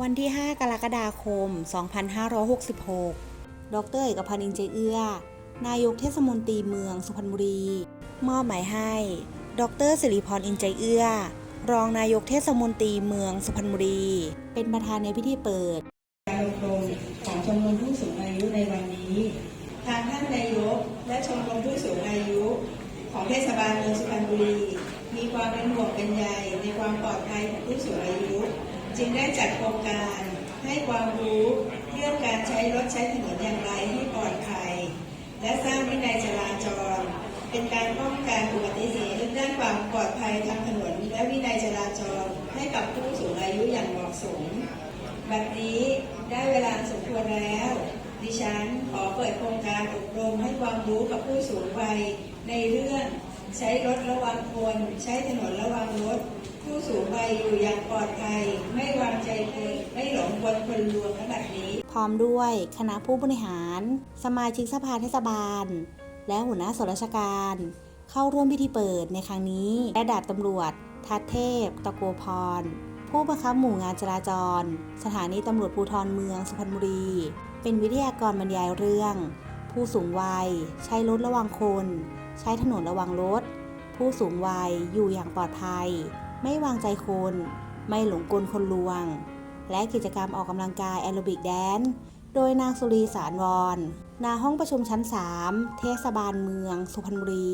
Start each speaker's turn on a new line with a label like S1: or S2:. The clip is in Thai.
S1: วันที่ 5 กรกฎาคม 2566 ดรเอกพันธ์อินเจเอื้อ นายกเทศมนตรีเมืองสุพรรณบุรี มอบหมายให้ ดรสิริพรอินใจเอื้อ รองนายกเทศมนตรีเมืองสุพรรณบุรี เป็นประธานในพิธีเปิด
S2: การอบรมของชมรมผู้สูงอายุในวันนี้ ทางท่านนายกและชมรมผู้สูงอายุ ของเทศบาลเมืองสุพรรณบุรี มีความเป็นห่วงเป็นใย จึงได้จัดโครงการให้ความรู้เรื่องการใช้รถใช้ถนนอย่างไรให้ปลอดภัย และสร้างวินัยจราจร เป็นการป้องกันอุบัติเหตุด้านความปลอดภัยทางถนน และวินัยจราจรให้กับผู้สูงอายุอย่างเหมาะสมบัดนี้ได้เวลาสมควรแล้ว ดิฉันขอเปิดโครงการอบรมให้ความรู้กับผู้สูงวัยในเรื่องใช้รถระวังคน ใช้ถนนระวังรถ ผู้สูงวัยอยู่อย่างปลอดภัย ไม่วางใจคนไม่หลงกลคนลวงและบัดนี้
S1: พร้อมด้วยคณะผู้บริหาร สมาชิกสภาเทศบาล และหัวหน้าส่วนราชการ เข้าร่วมพิธีเปิดในครั้งนี้และดาบตำรวจทัดเทพ ตะโกพร ผู้บังคับหมู่งานจราจร สถานีตำรวจภูธรเมืองสุพรรณบุรี เป็นวิทยากรบรรยายเรื่อง ผู้สูงวัย ใช้รถระวังคน ใช้ถนนระวังรถ ผู้สูงวัยอยู่อย่างปลอดภัย ไม่วางใจคน ไม่หลงกลคนลวง และกิจกรรมออกกำลังกายแอโรบิกแดนโดยนางสุรีสารวรณาห้องประชุมชั้น 3 เทศบาลเมือง สุพรรณบุรี